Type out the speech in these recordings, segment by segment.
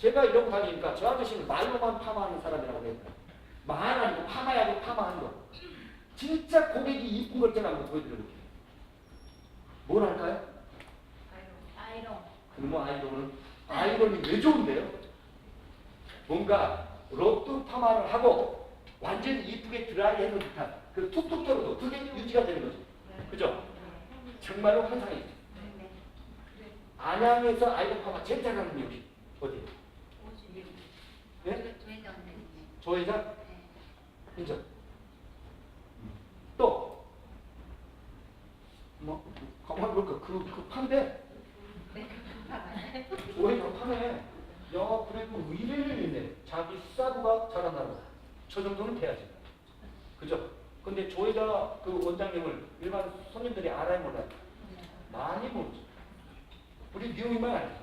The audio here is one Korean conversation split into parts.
제가 이러고 다니니까 저 아저씨는 말로만 파마하는 사람이라고 해요. 말 아니고 파마야고 파마하는 거. 진짜 고객이 이쁜 걸 제가 한번 보여드려볼게요. 뭘 할까요? 아이롱. 그놈의 아이돌은 아이돌이 왜 좋은데요? 뭔가 로또 파마를 하고 완전히 이쁘게 드라이해놓은 듯한 그 툭툭 털어도 그게 유지가 되는 거죠. 그죠? 정말로 환상이죠. 안양에서 아이돌 파마 제일 잘하는 미용실 어디? 예? 조회장? 인정. 또? 뭐? 가만 볼까? 그, 그 판대? 조회장 판에 야 그래도 의뢰를 있네. 자기 잘한다는 거야. 저 정도는 돼야지. 그죠? 근데 조회자 그 원장님을 일반 손님들이 알아요 몰라요? 많이 모르죠. 우리 미용이만 알죠.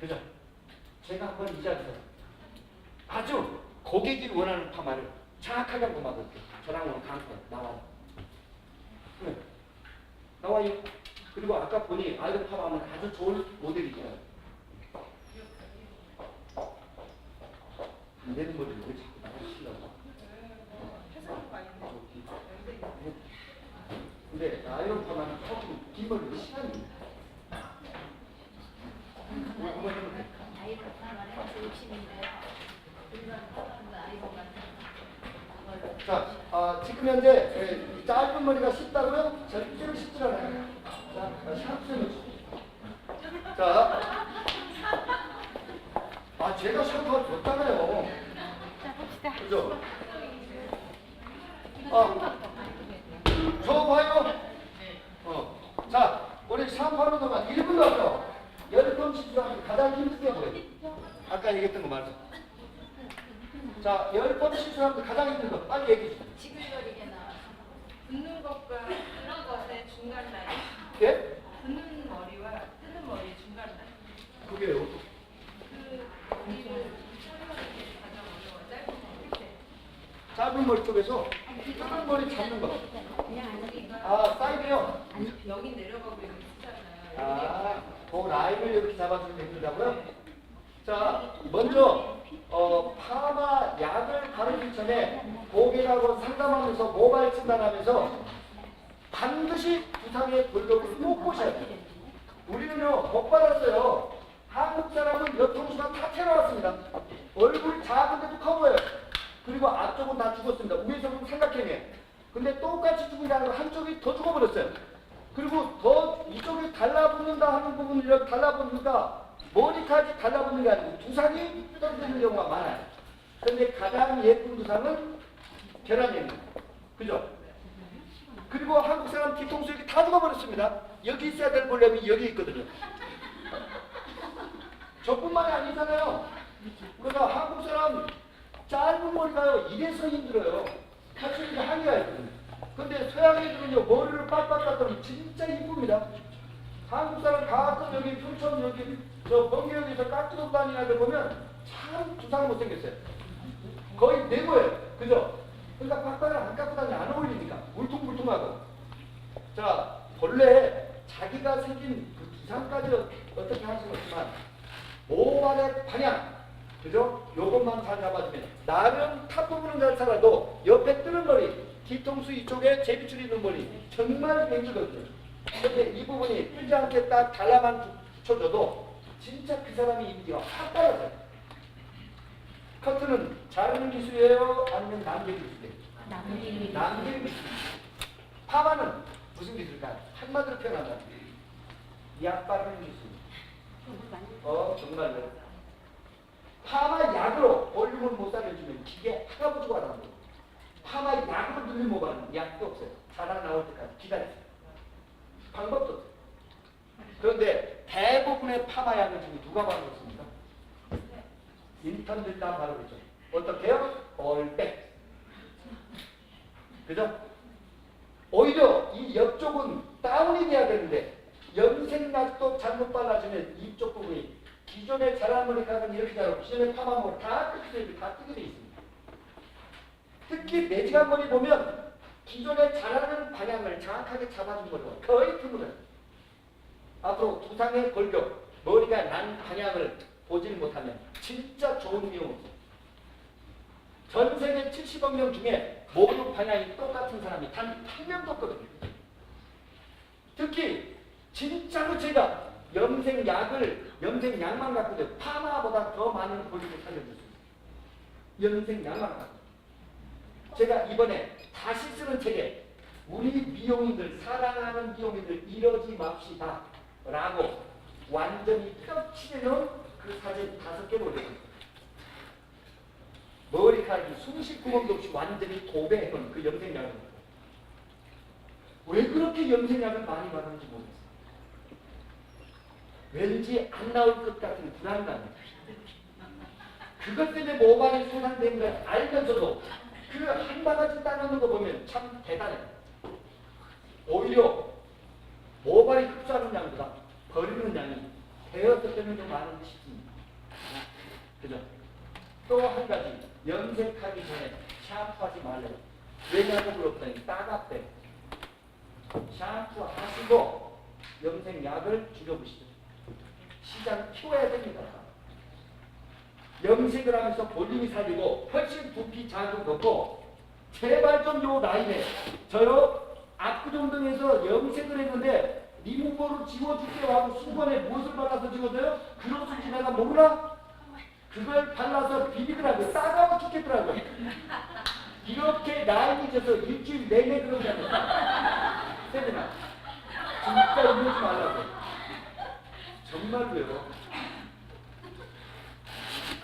그죠? 제가 한번 이 자리에서 아주 고객이 원하는 파마를 정확하게 한번 막을게요. 저랑 오늘 강사 나와요. 네. 나와요. 그리고 아까 보니 아이들 파마하면 아주 좋은 모델이 있잖아요. 안 되는 모델이 왜 자꾸 나오시려고. 근데 아이런 파마는 조금 기본이 시간이 한번 해볼게요. 아이롱 파마를 해서 욕심인데요. 일반 파마는 아이롱 같은 걸로. 자, 아, 지금 현재 에, 이 짧은 머리가 쉽다고요? 절대로 쉽지 않아요. 자, 샴푸를 주세요. 자, 아, 제가. 자, 봅시다. 그죠? 아, 저 봐요. 어. 자, 우리 샴푸하는 동안 1분 남았죠? 열번 시술하면 가장 힘든 게 뭐예요? 아까 얘기했던 거 말이죠. 자, 열번 시술하면 가장 힘든 거 빨리 얘기해 주세요. 지글거리게 나와서. 붓는 것과 뜨는 것의 중간 라인, 예? 붓는 머리와 뜨는 머리의 중간 라인. 그게 요 그 머리를 촬영하는 게 가장 어려워요. 짧은 머리 때. 짧은 머리 쪽에서 짧은 머리 잡는 거. 아, 사이드요? 여기 내려가고 여기 있잖아요. 아, 그 라인을 이렇게 잡아주면 된다고요? 자, 먼저 어, 파마 약을 바르기 전에 고객하고 상담하면서 모발 진단하면서 반드시 부상의 골격을 꼭 보셔야 돼요. 우리는요, 복 받았어요. 한국 사람은 옆통수가 다 튀어나왔습니다. 얼굴이 작은데도 커 보여요. 그리고 앞쪽은 다 죽었습니다. 보면 삼각형이에요. 근데 똑같이 죽은 게 아니고 한쪽이 더 죽어버렸어요. 그리고 더 이쪽에 달라붙는다 하는 부분을 이렇게 달라붙는다 머리까지 달라붙는 게 아니고 두상이 떨어지는 경우가 많아요. 그런데 가장 예쁜 두상은 계란입니다. 그죠? 그리고 한국 사람 뒤통수 여기 다 죽어버렸습니다. 여기 있어야 될 볼륨이 여기 있거든요. 저뿐만이 아니잖아요. 그래서 한국 사람 짧은 머리가요 이래서 힘들어요. 이게 한계가 있거든요. 근데 서양 애들은요 머리를 빡빡 깎으면 진짜 이쁩니다. 한국 사람 가끔 여기 풍천 여기 저 번개역에서 깎고 다니는 애들 보면 참 두상 못생겼어요. 거의 네모예요. 그죠? 그러니까 빡빡을 안 깎고 다니면 안 어울리니까 울퉁불퉁하고. 자 본래 자기가 생긴 그 두상까지 어떻게 할 수는 없지만 모발의 방향 그죠? 요것만 잘 잡아주면 나름 탑 부분은 잘 살아도 옆에 뜨는 머리 뒤통수 이쪽에 제비줄이 있는 머리 정말 힘들거든요. 근데 이 부분이 뜨지 않게 딱 달라만 붙여줘도 진짜 그 사람이 이미지가 확 떨어져요. 커트는 자르는 기술이에요? 아니면 남기는 기술이에요? 남기는 기술. 파마는 무슨 기술일까요? 한마디로 표현한다. 약 바르는 기술. 어, 정말요. 파마 약으로 볼륨을 못 살려주면 기계 하나 부족하다는 거예요. 파마 약으로 늘린 모발은 약도 없어요. 자라 나올 때까지 기다렸어요. 방법도 없어요. 그런데 대부분의 파마 약을 지금 누가 바르겠습니까? 인턴들 다 바르겠죠. 어떻게요? 얼백. 그죠? 오히려 이 옆쪽은 다운이 돼야 되는데 염색약도 잘못 발라주면 이쪽 부분이 기존의 자란 머리카락은 이렇게 자라고 기존의 파마 머리 다 뜨게 다돼 있습니다. 특히 매직한 머리 보면 기존에 자라는 방향을 정확하게 잡아준 머리가 거의 드물어요. 앞으로 두상의 골격, 머리가 난 방향을 보질 못하면 진짜 좋은 없어요. 전 세계 70억 명 중에 목욕 방향이 똑같은 사람이 단한 명도 없거든요. 특히 진짜로 제가 염색약을 염색약만 갖고도 파마보다 더 많은 볼륨을 살려줄 수 있어요. 염색약만 갖고. 제가 이번에 다시 쓰는 책에 우리 미용인들 사랑하는 미용인들 이러지 맙시다 라고 완전히 펴치는 그 사진 다섯 개를 올렸습니다. 머리카락이 숨쉴 구멍도 없이 완전히 도배해놓은 그 염색약을 왜 그렇게 염색약을 많이 바르는지 모르겠어요. 왠지 안 나올 것 같은 불안감. 그것 때문에 모발이 손상된 걸 알면서도 그 한 바가지 따르는 거 보면 참 대단해. 오히려 모발이 흡수하는 양보다 버리는 양이 대여섯 배는 더 많은 듯 싶습니다. 그죠? 또 한 가지 염색하기 전에 샴푸하지 말래요. 왜냐고 그랬더니 따갑대. 샴푸 하시고 염색약을 줄여보시죠. 시장 키워야 됩니다. 염색을 하면서 볼륨이 살리고 훨씬 두피 자극 걷고 제발 좀요 나이에 저요 압구정동에서 염색을 했는데 리무버로 지워줄게요 하고 수건에 무엇을 발라서 지워줘요? 그로서지 내가 몰라? 그걸 발라서 비비더라고요. 따가워 죽겠더라고요. 이렇게 나이 잊어서 일주일 내내 않았어요. 세빈아, 진짜 이러지 말라고. 정말로요.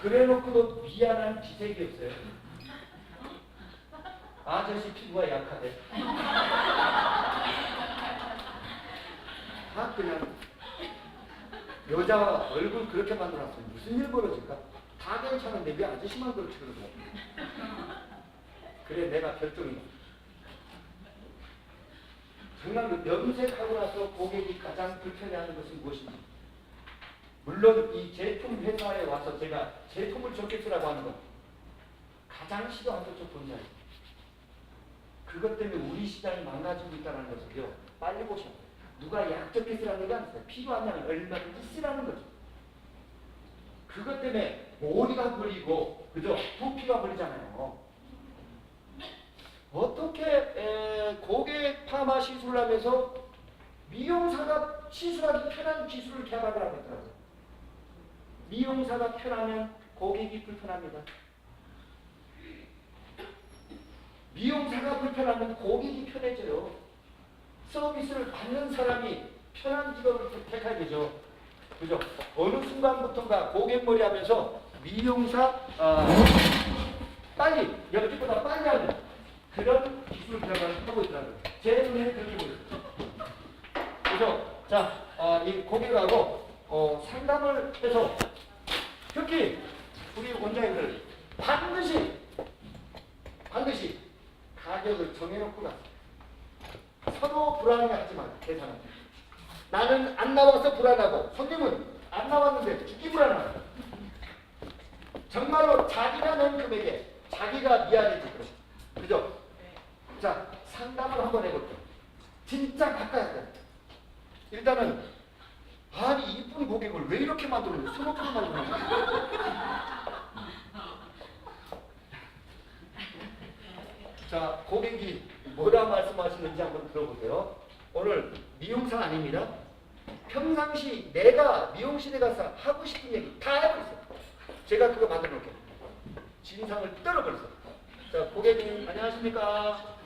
그래놓고도 미안한 기색이 없어요. 아저씨 피부가 약하대. 아 그냥 여자 얼굴 그렇게 만들었으면 무슨 일 벌어질까? 다 괜찮은데 왜 아저씨만 그렇게 그러고? 그래 내가 결정이. 정말 염색하고 나서 고객이 가장 불편해하는 것은 무엇인지. 물론 이 제품 회사에 와서 제가 제품을 쓰라고 하는 건 가장 싫어하는 것 본사예요. 그것 때문에 우리 시장이 망가지고 있다는 것을요. 빨리 보셔. 누가 약 좋게 쓰라는 게 아니에요. 필요한 양을 얼마든지 쓰라는 거죠. 그것 때문에 머리가 걸리고 그죠? 두피가 걸리잖아요. 어떻게 에, 고객 파마 시술을 하면서 미용사가 시술하기 편한 기술을 개발을 하고 있더라고요. 미용사가 편하면 고객이 불편합니다. 미용사가 불편하면 고객이 편해져요. 서비스를 받는 사람이 편한 직업을 택해야 되죠. 그죠? 어느 순간부터인가 고객 머리 하면서 미용사 아, 빨리 옆집보다 빨리 하는 그런 기술 개발을 하고 있더라고요. 제 그렇게 보여요. 그래서 자, 어, 이 고객하고 어, 상담을 해서 특히 우리 원장님들 반드시 반드시 가격을 정해놓고 가. 서로 불안해하지 마. 계산은. 나는 안 나와서 불안하고 손님은 안 나왔는데 죽기 불안하고. 정말로 자기가 낸 금액에 자기가 미안해지. 그죠? 자 상담을 한번 해볼게요. 진짜 바꿔야 돼. 일단은 고객을 왜 이렇게 스무 개 만들었는지. 자, 고객이 뭐라 말씀하시는지 한번 들어보세요. 오늘 미용사 아닙니다. 평상시 내가 미용실에 가서 하고 싶은 얘기 다 해버렸어요. 제가 그거 만들어 놓을게요. 진상을 떨어버렸어요. 자, 고객님, 안녕하십니까?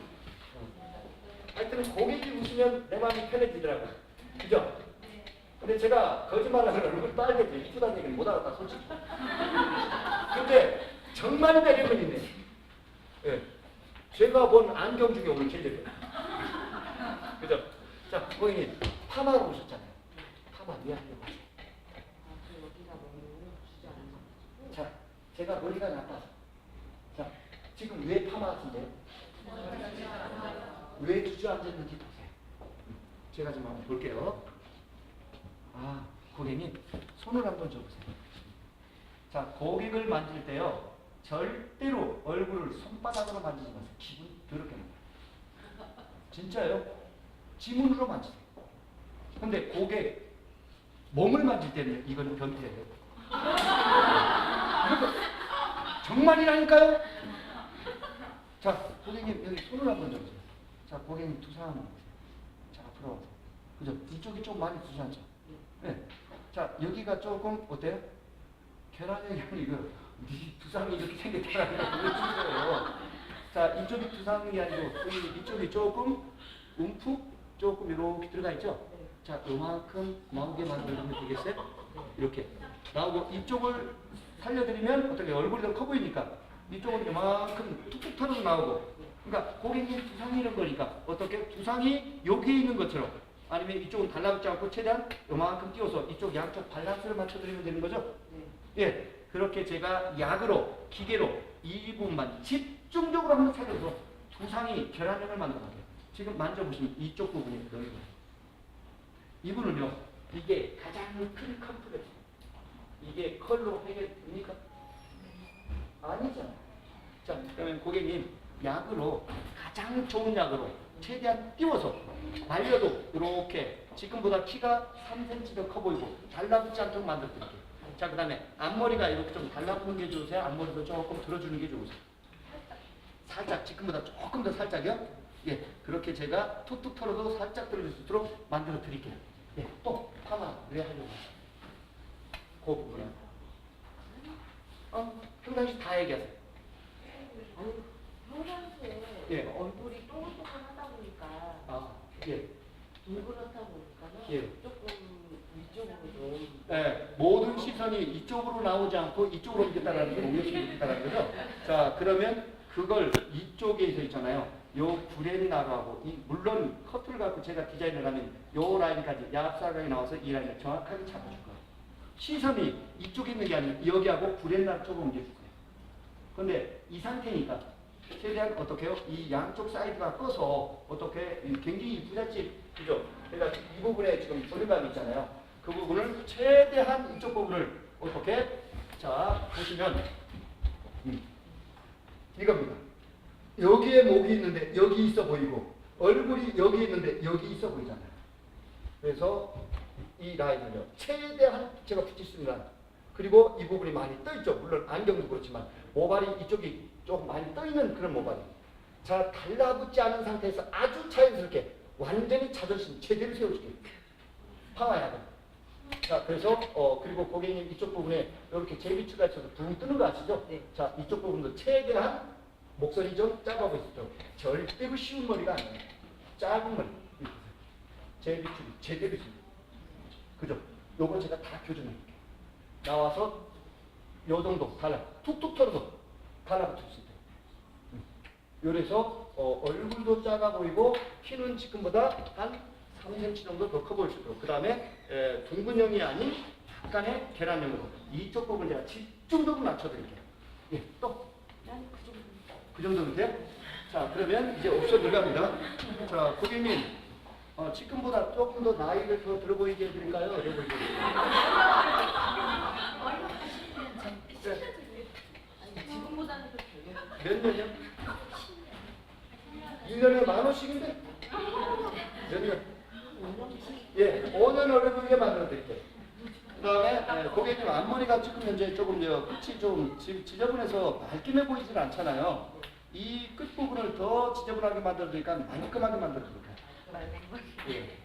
하여튼 고객이 웃으면 내 마음이 편해지더라고요. 그죠? 근데 제가 거짓말을 하면 얼굴 빨개져. 이쁘다는 얘기를 못 알았다, 솔직히. 근데 정말 매력은 있네. 예. 제가 본 안경 중에 오늘 제일 예뻐요. 그죠? 자, 고객님, 파마로 오셨잖아요. 파마 왜 하려고 하세요? 자, 제가 머리가 나빠서. 자, 지금 왜 파마 하신대요? 왜 주저앉았는지 보세요. 제가 좀 한번 볼게요. 아, 고객님, 손을 한번 줘보세요. 자, 고객을 만질 때요. 절대로 얼굴을 손바닥으로 만지지 마세요. 기분 더럽게 나요. 진짜요? 지문으로 만지세요. 근데 고객 몸을 만질 때는 이거는 변태예요. 말이라니까요. 자, 고객님 여기 손을 한번 잡으세요. 자, 고객님 두상. 자, 앞으로. 그죠? 이쪽이 좀 많이 두상죠. 네. 자, 여기가 조금 어때요? 계란형이 아니고 네 두상이 이렇게 생겼다라는 걸 보여주세요. 자, 이쪽이 두상이 아니고 이- 이쪽이 조금 움푹 조금 이렇게 들어가 있죠? 자, 요만큼 나오게 만들면 되겠어요? 이렇게 나오고 이쪽을 살려드리면 어떻게 얼굴이 더 커 보이니까 이쪽은 요만큼 툭툭 털어서 나오고 그러니까 고객님 두상이 이런 거니까 어떻게 두상이 여기에 있는 것처럼 아니면 이쪽은 달라붙지 않고 최대한 요만큼 띄워서 이쪽 양쪽 밸런스를 맞춰드리면 되는 거죠? 예, 그렇게 제가 약으로 기계로 이 부분만 집중적으로 한번 살려서 두상이 결합력을 만들어가게 지금 만져보시면 이쪽 부분이 여기. 이분은요 이게 가장 큰 컴플렉스. 이게 컬로 해결됩니까? 아니잖아요 자 그러면 고객님 약으로 가장 좋은 약으로 최대한 띄워서 말려도 이렇게 지금보다 키가 3cm 더 커 보이고 달라붙지 않도록 만들어 드릴게요 자 그 다음에 앞머리가 이렇게 좀 달라붙는 게 좋으세요? 앞머리도 조금 들어주는 게 좋으세요? 살짝 지금보다 조금 더 살짝이요? 예, 그렇게 제가 툭툭 털어도 살짝 들어줄 수 있도록 만들어 드릴게요. 예, 또 파마 왜 하려고? 그 부분은 어, 평상시 다 얘기하세요. 아니, 평상시에 예. 얼굴이 아, 예, 둥그렇다 보니까는 예. 조금 위쪽으로 좀 예, 모든 시선이 이쪽으로 나오지 않고 이쪽으로 옮겼다라는 게 오해심이 있다는 거죠. 자, 그러면 그걸 이쪽에 서 있잖아요. 요 브레나루하고 이 물론 커트를 갖고 제가 디자인을 하면 요 라인까지 약사각이 나와서 이 라인을 정확하게 잡아줄 거예요. 시선이 이쪽에 있는 게 아니라 여기하고 브레나루 쪽으로 옮겨줄 거예요. 근데 이 상태니까 최대한 어떻게 해요? 이 양쪽 사이드가 꺼서 어떻게 굉장히 부잣집 그죠? 그러니까 이 부분에 지금 볼륨감이 있잖아요. 그 부분을 최대한 이쪽 부분을 어떻게 자 보시면 음, 이겁니다. 여기에 목이 있는데 여기 있어 보이고 얼굴이 여기 있는데 여기 있어 보이잖아요. 그래서 이 라인을요 최대한 제가 라인 그리고 이 부분이 많이 떠 있죠. 물론 안경도 그렇지만 모발이 이쪽이 조금 많이 떠 있는 그런 모발이. 자 달라붙지 않은 상태에서 아주 자연스럽게 완전히 자존심 제대로 세워줄게요. 파마야 돼. 자 그래서 어 그리고 고객님 이쪽 부분에 이렇게 제비추가 있어서 붕 뜨는 거 아시죠? 네. 자 이쪽 부분도 최대한 목소리 좀 작아 보이시죠? 절대 그 쉬운 머리가 아니에요. 작은 머리. 제비추 제대로 줍니다. 그죠? 요거 제가 다 교정해 줄게요. 나와서 요 정도 달라 툭툭 털어서 달라붙을 수 있대요. 음. 요래서 어, 얼굴도 작아 보이고 키는 지금보다 한 3cm 정도 더 커 보일 수 있도록 그 다음에 둥근형이 아닌 약간의 계란형으로 이쪽 부분 제가 집중적으로 맞춰드릴게요. 예, 또 그 정도면 돼요? 자, 그러면 이제 옵션 들어갑니다. 자, 고객님, 어, 지금보다 조금 더 나이를 더 들어 보이게 해드릴까요? 어려 보이게 해드릴까요? 아니 지금보다는 좀 별로 몇 년이요? 1년에 만 원씩인데? 몇 년? 예, 5년 어려 보이게 만들어 드릴게요. 그 다음에 고객님 앞머리가 지금 현재 조금 저 끝이 좀 지- 지저분해서 말끔해 보이질 않잖아요. 이 끝부분을 더 지저분하게 만들어 드니까 말끔하게 만들어 드릴게요. 예.